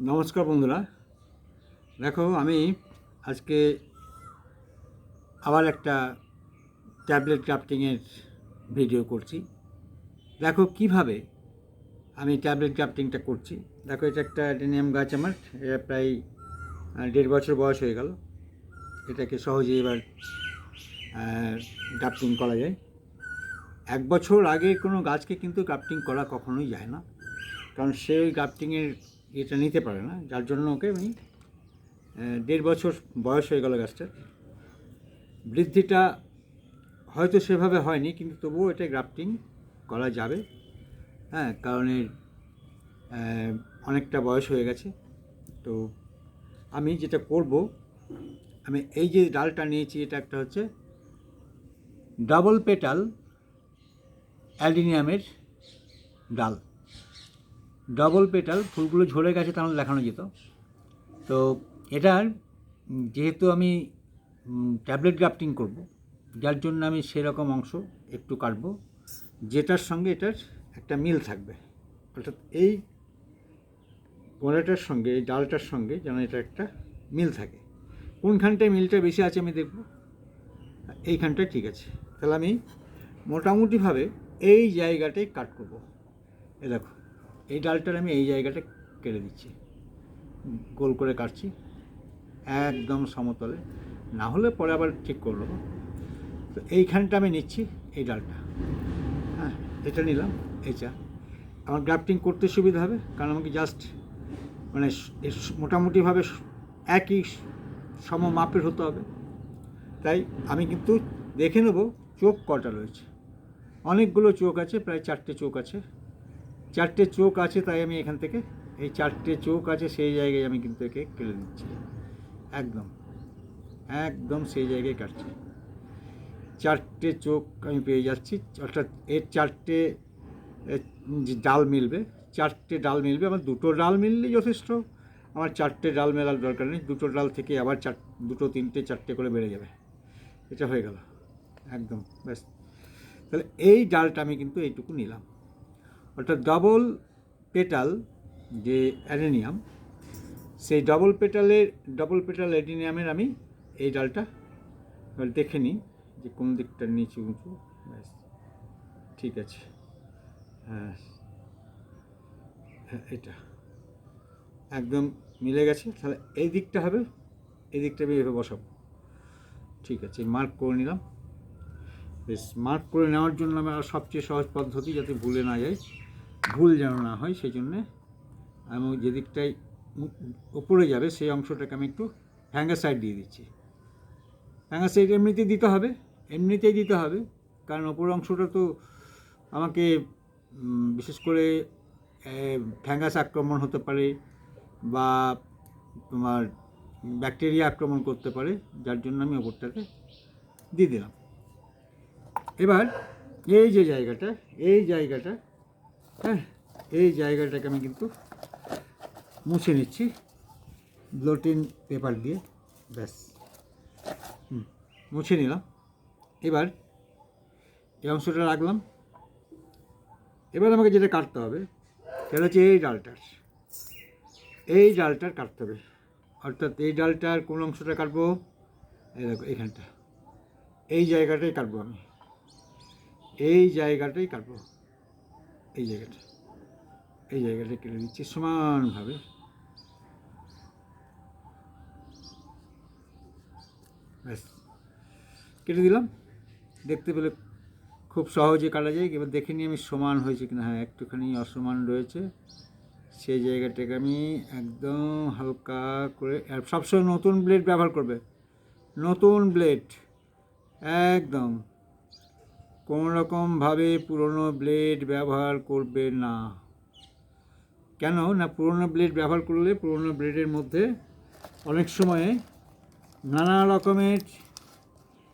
নমস্কার বন্ধুরা। দেখো, আমি আজকে আবার একটা ট্যাবলেট ক্রাফটিংয়ের ভিডিও করছি। দেখো, কীভাবে আমি ট্যাবলেট ক্রাফটিংটা করছি। দেখো, এটা একটা অ্যাডেনিয়াম গাছ আমার, এটা প্রায় দেড় বছর বয়স হয়ে গেল। এটাকে সহজেই এবার গ্রাফটিং করা যায়। এক বছর আগে কোনো গাছকে কিন্তু গ্রাফটিং করা কখনোই যায় না। কারণ সেই গ্রাফটিংয়ের এটা নিতে পারে না, যার জন্য ওকে আমি দেড় বছর বয়স হয়ে গেল গাছটার বৃদ্ধিটা হয়তো সেভাবে হয়নি, কিন্তু তবুও এটা গ্রাফটিং করা যাবে। হ্যাঁ কারণ এর অনেকটা বয়স হয়ে গেছে। তো আমি যেটা করব, আমি এই যে ডালটা নিয়েছি, এটা একটা হচ্ছে ডাবল পেটাল অ্যালডিনিয়ামের ডাল। ডবল পেটাল ফুলগুলো ঝরে গেছে তাহলে দেখানো যেত। তো এটার যেহেতু আমি ট্যাবলেট গ্রাফটিং করব, যার জন্য আমি সেরকম অংশ একটু কাটবো, যেটার সঙ্গে এটার একটা মিল থাকবে। অর্থাৎ এই গোড়াটার সঙ্গে, এই ডালটার সঙ্গে যেন এটা একটা মিল থাকে। কোনখানটায় মিলটা বেশি আছে আমি দেখব। এইখানটায় ঠিক আছে। তাহলে আমি মোটামুটিভাবে এই জায়গাটাই কাট করব। এ দেখো। এই ডালটার আমি এই জায়গাটা কেটে দিচ্ছি গোল করে কাটছি। একদম সমতলে। না হলে পরে আবার ঠিক করে নেব। তো এইখানটা আমি নিচ্ছি এই ডালটা। হ্যাঁ এটা নিলাম এইটা আমার গ্রাফটিং করতে সুবিধা হবে, কারণ আমাকে জাস্ট মানে মোটামুটিভাবে একই সম মাপের হতে হবে। তাই আমি কিন্তু দেখে নেব চোখ কটা রয়েছে। অনেকগুলো চোখ আছে, প্রায় চারটে চোখ আছে। চারটে চোখ আছে, তাই আমি এখান থেকে, এই চারটে চোখ আছে, সেই জায়গায় আমি কিন্তু একে কেটে দিচ্ছি একদম একদম সেই জায়গায় কাটছি। চারটে চোখ আমি পেয়ে যাচ্ছি, অর্থাৎ এর চারটে ডাল মিলবে, চারটে ডাল মিলবে, আমার দুটো ডাল মিললেই যথেষ্ট। আমার চারটে ডাল মেলার দরকার নেই, দুটো ডাল থেকে আবার চার, দুটো, তিনটে, চারটে করে বেড়ে যাবে। এটা হয়ে গেল, একদম, ব্যাস। তাহলে এই ডালটা আমি কিন্তু এইটুকু নিলাম। অর্থাৎ ডবল পেটাল যে অ্যাডেনিয়াম সেই ডবল পেটালের ডবল পেটাল অ্যাডেনিয়ামের আমি এই ডালটা দেখে নিই যে কোন দিকটা নিচু উঁচু। ব্যাস, ঠিক আছে। হ্যাঁ হ্যাঁ এটা। একদম মিলে গেছে। তাহলে এই দিকটা হবে, এই দিকটা আমি এভাবে বসাবো। ঠিক আছে মার্ক করে নিলাম। বেশ মার্ক করে নেওয়ার জন্য আমার সবচেয়ে সহজ পদ্ধতি যাতে ভুলে না যায় ভুল যেন না হয় সেই জন্যে আমি ওই যে দিকটাই উ- উপরে যাবে, সেই অংশটাকে আমি একটু হ্যাঙ্গার সাইড দিয়ে দিচ্ছি। হ্যাঙ্গার সাইড এমনিতেই দিতে হবে, এমনিতেই দিতে হবে, কারণ ওপর অংশটা তো আমাকে বিশেষ করে ফ্যাঙ্গাস আক্রমণ হতে পারে বা তোমার ব্যাকটেরিয়া আক্রমণ করতে পারে, যার জন্য আমি ওপরটাকে দিয়ে দিলাম। এবার এই যে জায়গাটা, এই জায়গাটা হ্যাঁ এই জায়গাটাকে আমি কিন্তু মুছে নিচ্ছি। ব্লোটিন পেপার দিয়ে ব্যাস। হুম, মুছে নিলাম। এবার এই অংশটা রাখলাম। এবার আমাকে যেটা কাটতে হবে সেটা হচ্ছে এই ডালটার। এই ডালটার কাটতে হবে। অর্থাৎ এই ডালটার কোন অংশটা কাটবো? এইখানটা এই জায়গাটাই কাটবো আমি। এই জায়গাটাই কাটবো। এই জায়গাটা এই জায়গাটা কেটে দিচ্ছি সমানভাবে। ব্যাস, কেটে দিলাম। দেখতে পেলে খুব সহজে কাটা যায়। এবার দেখে নিই আমি সমান হয়েছে কিনা। হ্যাঁ একটুখানি অসমান রয়েছে। সেই জায়গাটাকে আমি একদম হালকা করে সবসময় নতুন ব্লেড ব্যবহার করবে। নতুন ব্লেড একদম। কোনো রকমভাবে পুরনো ব্লেড ব্যবহার করবে না। কেন? না, পুরনো ব্লেড ব্যবহার করলে পুরনো ব্লেডের মধ্যে অনেক সময় নানা রকমের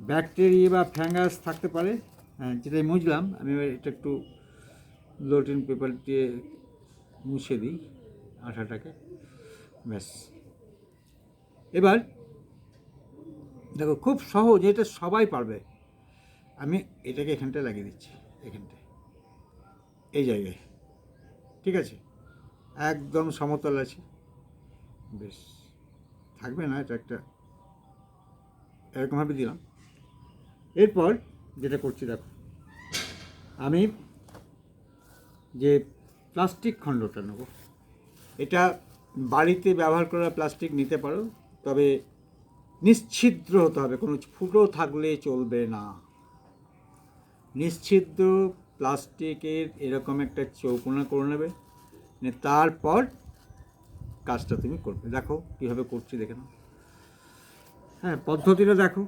ব্যাকটেরিয়া বা ফ্যাঙ্গাস থাকতে পারে। হ্যাঁ যেটাই মুছলাম, আমি এটা একটু লোটিন পেপার দিয়ে মুছে দিই আঠাটাকে। ব্যাস। এবার দেখো, খুব সহজ, এটা সবাই পারবে। আমি এটাকে এখানটায় লাগিয়ে দিচ্ছি, এখানটায়। এই জায়গায়। ঠিক আছে? একদম সমতল আছে। বেশ। থাকবে না, এটা একটা এরকমভাবে দিলাম। এরপর যেটা করছি, দেখো। আমি যে প্লাস্টিক খণ্ডটা নেব, এটা বাড়িতে ব্যবহার করা প্লাস্টিক নিতে পারো, তবে নিশ্ছিদ্র হতে হবে। কোনো ফুটো থাকলে চলবে না। নিশ্ছিদ্র প্লাস্টিকের এরকম একটা চৌকোনা করে নেবে। তারপর কাজটা তুমি করবে। দেখো কীভাবে করছি, দেখে নাও। হ্যাঁ পদ্ধতিটা দেখো।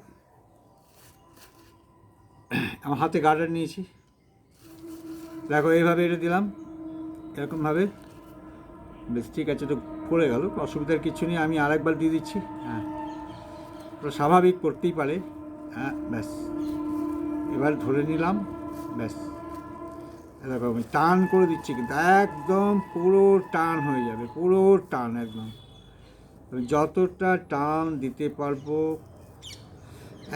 আমার হাতে গার্ডার নিয়েছি। দেখো, এইভাবে এটা দিলাম। এরকমভাবে। বেশ, ঠিক আছে, তো পড়ে গেল। অসুবিধার কিছু নেই, আমি আরেকবার দিয়ে দিচ্ছি। হ্যাঁ ওটা স্বাভাবিক করতেই পারে। হ্যাঁ ব্যাস। এবার ধরে নিলাম, ব্যাস। এরকম টান করে দিচ্ছি কিন্তু একদম পুরো টান হয়ে যাবে, পুরো টান একদম। যতটা টান দিতে পারব,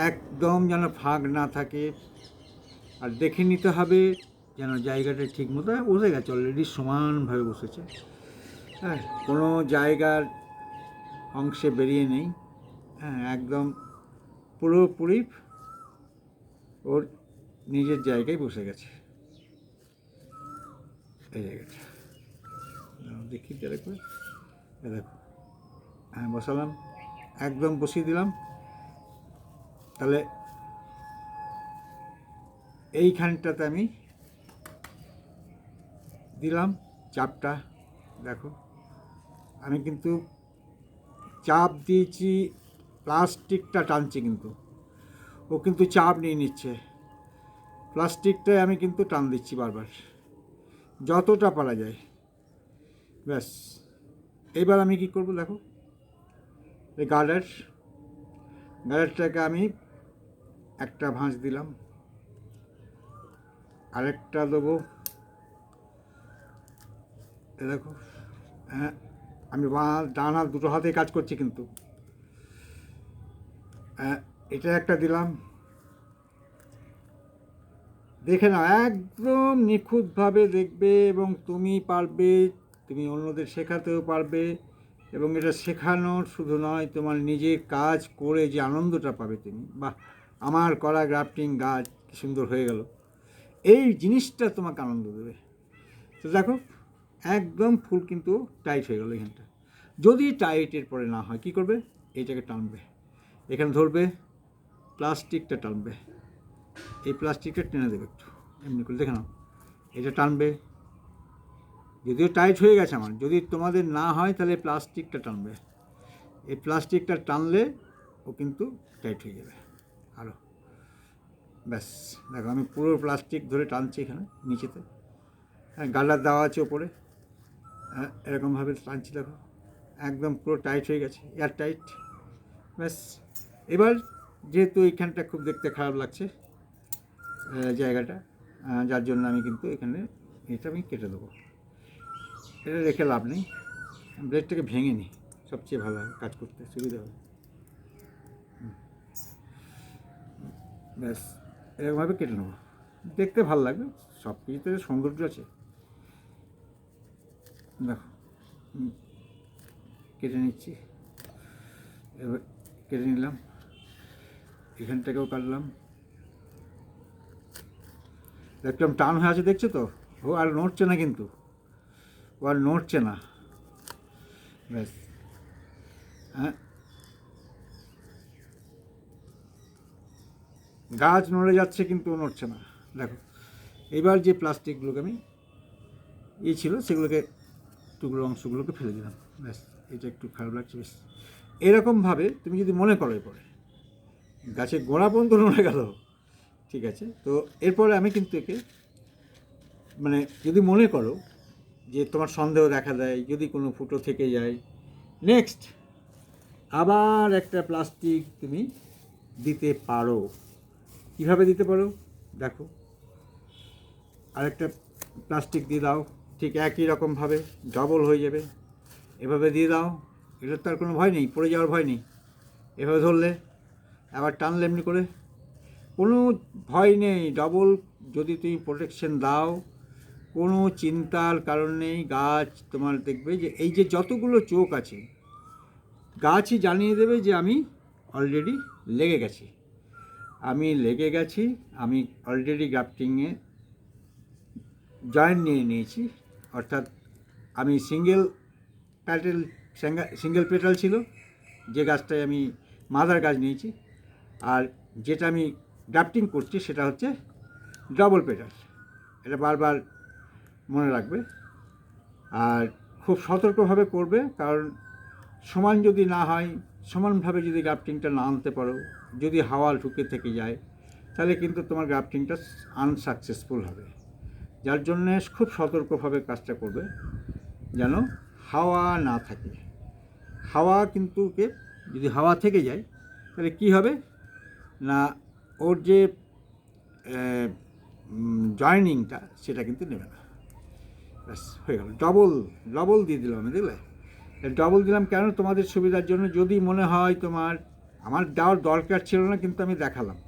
একদম যেন ফাঁক না থাকে। আর দেখে নিতে হবে যেন জায়গাটা ঠিক মতো বসে গেছে অলরেডি সমানভাবে বসেছে। হ্যাঁ কোনো জায়গার অংশে বেরিয়ে নেই। হ্যাঁ একদম পুরোপুরি ওর নিজের জায়গায় বসে গেছে। এই জায়গাটা। দেখি দেখো হ্যাঁ বসালাম, একদম বসিয়ে দিলাম। তাহলে এইখানটাতে আমি দিলাম চাপটা। দেখো, আমি কিন্তু চাপ দিয়েছি, প্লাস্টিকটা টানছি কিন্তু। ও কিন্তু চাপ নিয়ে নিচ্ছে। প্লাস্টিকটায় আমি কিন্তু টান দিচ্ছি বারবার। যতটা পারা যায়। ব্যাস। এবার আমি কি করব দেখো? এই গার্ডার। গার্ডারটাকে আমি একটা ভাঁজ দিলাম। আরেকটা দেবো। দেখো। হ্যাঁ আমি বাঁ, ডান হাত, দুটো হাতে কাজ করছি কিন্তু। হ্যাঁ এটা একটা দিলাম। দেখে নাও, একদম নিখুঁতভাবে দেখবে এবং তুমি পারবে, তুমি অন্যদের শেখাতেও পারবে এবং এটা শেখানোর শুধু নয়, তোমার নিজের কাজ করে যে আনন্দটা পাবে তুমি। বাহ, আমার করা গ্রাফটিং গাছ কি সুন্দর হয়ে গেল। এই জিনিসটা তোমাকে আনন্দ দেবে। তো দেখো, একদম ফুল কিন্তু টাইট হয়ে গেল এখানটা। যদি টাইটের পরে না হয়, কি করবে? এইটাকে টানবে। এখানে ধরবে প্লাস্টিকটা টানবে। এই প্লাস্টিকটা টেনে দেবে একটু, এমনি করে দেখে নাও। এটা টানবে। যদিও টাইট হয়ে গেছে আমার, যদি তোমাদের না হয় তাহলে প্লাস্টিকটা টানবে। এই প্লাস্টিকটা টানলে ও কিন্তু টাইট হয়ে যাবে আরও ব্যাস, দেখো আমি পুরো প্লাস্টিক ধরে টানছি এখানে, নিচেতে। হ্যাঁ গালার দেওয়া আছে ওপরে। হ্যাঁ এরকমভাবে টানছি, দেখো। একদম পুরো টাইট হয়ে গেছে, এয়ার টাইট। ব্যাস, এবার যেহেতু এইখানটা খুব দেখতে খারাপ লাগছে জায়গাটা যার জন্য আমি কিন্তু এখানে এটা আমি কেটে দেবো। এটা রেখে লাভ নেই। ব্লেডটাকে ভেঙে নিই, সবচেয়ে ভালো কাজ করতে, সুবিধা হবে। ব্যাস, এরকমভাবে কেটে নেব। দেখতে ভালো লাগবে, সব কিছুতে সৌন্দর্য আছে। দেখো কেটে নিচ্ছি। এবার কেটে নিলাম। এখান থেকেও কাটলাম। দেখলাম টান হয়ে আছে, দেখছ তো? ও আর নড়ছে না কিন্তু। ও আর নড়ছে না। ব্যাস। হ্যাঁ। গাছ নড়ে যাচ্ছে কিন্তু নড়ছে না। দেখো, এবার যে প্লাস্টিকগুলোকে আমি ইয়ে ছিল, সেগুলোকে, টুকরো অংশগুলোকে ফেলে দিলাম। ব্যাস, এটা একটু খারাপ লাগছে বেশ এরকমভাবে তুমি যদি মনে করো এরপরে। গাছের গোড়া পর্যন্ত নড়ে গেল। ঠিক আছে? তো এরপরে আমি কিন্তু একে মানে যদি মনে করো যে তোমার সন্দেহ দেখা দেয়, যদি কোনো ফুটো থেকে যায় নেক্সট আবার একটা প্লাস্টিক তুমি দিতে পারো। কীভাবে দিতে পারো? দেখো। আরেকটা প্লাস্টিক দিয়ে দাও, ঠিক একই রকমভাবে ডবল হয়ে যাবে। এভাবে দিয়ে দাও, এটার তো আর কোনো ভয় নেই, পড়ে যাওয়ার ভয় নেই। এভাবে ধরলে আবার টানলে এমনি করে। কোনো ভয় নেই ডবল যদি তুমি প্রোটেকশন দাও, কোনো চিন্তার কারণ নেই, গাছ তোমার দেখবে যে এই যে যতগুলো চোখ আছে, গাছই জানিয়ে দেবে যে আমি অলরেডি লেগে গেছি। আমি লেগে গেছি, আমি অলরেডি গ্রাফটিংয়ে জয়েন্ট নিয়ে নিয়েছি, অর্থাৎ আমি সিঙ্গেল প্যাটেল সিঙ্গেল পেটাল ছিল, যে গাছটায় আমি মাদার গাছ নিয়েছি। আর যেটা আমি গ্রাফটিং করছি সেটা হচ্ছে ডবল পেটাল এটা বারবার মনে রাখবে। আর খুব সতর্কভাবে করবে, কারণ সমান যদি না হয়, সমানভাবে যদি গ্রাফটিংটা না আনতে পারো, যদি হাওয়া ঢুকে থেকে যায়, তাহলে কিন্তু তোমার গ্রাফটিংটা আনসাকসেসফুল হবে। যার জন্যে খুব সতর্কভাবে কাজটা করবে, যেন হাওয়া না থাকে। হাওয়া কিন্তু যদি হাওয়া থেকে যায়, তাহলে কি হবে? না, ওর যে জয়নিংটা, সেটা কিন্তু নেবে না। ব্যাস, হয়ে গেল। ডবল ডবল দিয়ে দিলাম আমি দেখলে ডবল দিলাম কেন? তোমাদের সুবিধার জন্য। যদি মনে হয় তোমার, আমার দেওয়ার দরকার ছিল না, কিন্তু আমি দেখালাম।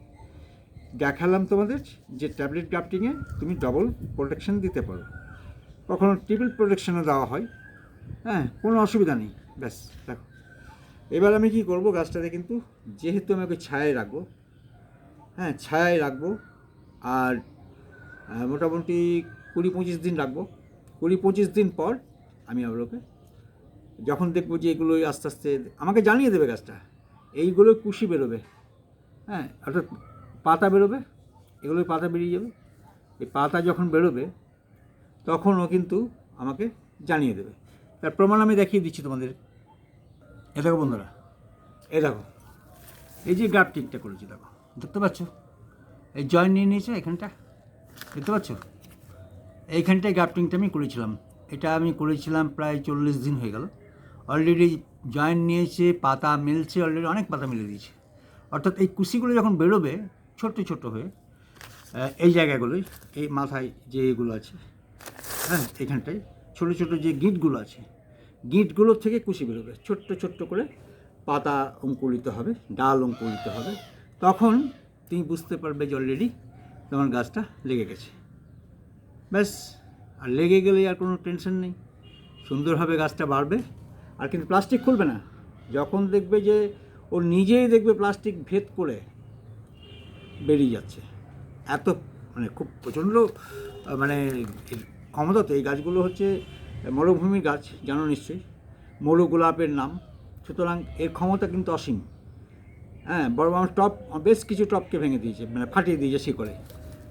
দেখালাম তোমাদের যে ট্যাবলেট গ্রাফটিংয়ে তুমি ডবল প্রোটেকশন দিতে পারো। কখনো ট্রিপল প্রোটেকশনও দেওয়া হয়। হ্যাঁ কোনো অসুবিধা নেই। ব্যাস, দেখো। এবার আমি কি করব? গাছটাতে কিন্তু, যেহেতু আমি ওকে ছায়ায় রাখব হ্যাঁ ছায়ায় রাখব। আর মোটামুটি কুড়ি পঁচিশ দিন রাখব। কুড়ি পঁচিশ দিন পর আমি ওকে যখন দেখব যে এগুলোই আস্তে আস্তে আমাকে জানিয়ে দেবে গাছটা, এইগুলো কুশি বেরোবে। হ্যাঁ অর্থাৎ পাতা বেরোবে, এগুলোই পাতা বেরিয়ে যাবে। এই পাতা যখন বেরোবে তখন ও কিন্তু আমাকে জানিয়ে দেবে। তার প্রমাণ আমি দেখিয়ে দিচ্ছি তোমাদের। এ দেখো বন্ধুরা, এ দেখো, এই যে গ্রাফটিংটা করেছি, দেখো। দেখতে পাচ্ছ? এই জয়েন নিয়ে নিয়েছে এখানটা। দেখতে পাচ্ছ? এইখানটায় গ্রাফটিংটা আমি করেছিলাম। এটা আমি করেছিলাম প্রায় চল্লিশ দিন হয়ে গেল। অলরেডি জয়েন নিয়েছে, পাতা মিলছে অলরেডি অনেক পাতা মিলে দিয়েছে। অর্থাৎ এই কুশিগুলো যখন বেরোবে, ছোট্ট ছোট্ট হয়ে এই জায়গাগুলোই, এই মাথায় যে এগুলো আছে হ্যাঁ এখানটায় ছোটো ছোটো যে গিঁটগুলো আছে, গিঁটগুলোর থেকে কুশি বেরোবে। ছোট্ট ছোট্ট করে পাতা অঙ্কুরিত হবে, ডাল অঙ্কুরিত হবে। তখন তুমি বুঝতে পারবে যে অলরেডি তোমার গাছটা লেগে গেছে। ব্যাস, আর লেগে গেলে আর কোনো টেনশন নেই। সুন্দরভাবে গাছটা বাড়বে। আর কিন্তু প্লাস্টিক খুলবে না। যখন দেখবে যে ও নিজেই দেখবে প্লাস্টিক ভেদ করে বেরিয়ে যাচ্ছে। এত মানে খুব প্রচণ্ড মানে এর ক্ষমতা তো এই গাছগুলো হচ্ছে মরুভূমির গাছ, জানো নিশ্চয়ই? মরু গোলাপের নাম। সুতরাং এর ক্ষমতা কিন্তু অসীম। হ্যাঁ বড় বড় টপ বেশ কিছু টপকে ভেঙে দিয়েছে মানে ফাটিয়ে দিয়েছে শিকড়ে।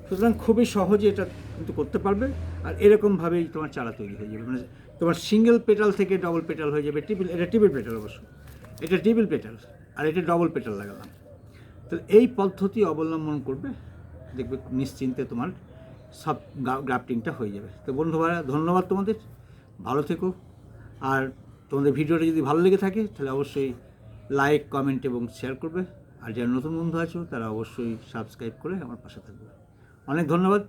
সুতরাং খুবই সহজে এটা কিন্তু করতে পারবে, আর এরকমভাবেই তোমার চারা তৈরি হয়ে যাবে। মানে তোমার সিঙ্গেল পেটাল থেকে ডবল পেটাল হয়ে যাবে ট্রিপল এটা ট্রিপল পেটাল অবশ্য। এটা ট্রিপল পেটাল আর এটা ডবল পেটাল লাগালাম। তো এই পদ্ধতি অবলম্বন করবে, দেখবে নিশ্চিন্তে তোমার সব গ্রাফটিংটা হয়ে যাবে। তো বন্ধুরা ধন্যবাদ তোমাদের, ভালো থেকো। আর তোমাদের ভিডিওটা যদি ভালো লেগে থাকে, তাহলে অবশ্যই লাইক কমেন্ট এবং শেয়ার করবে। আর যারা নতুন বন্ধু আছো, তারা অবশ্যই সাবস্ক্রাইব করে আমার পাশে থাকবে। অনেক ধন্যবাদ।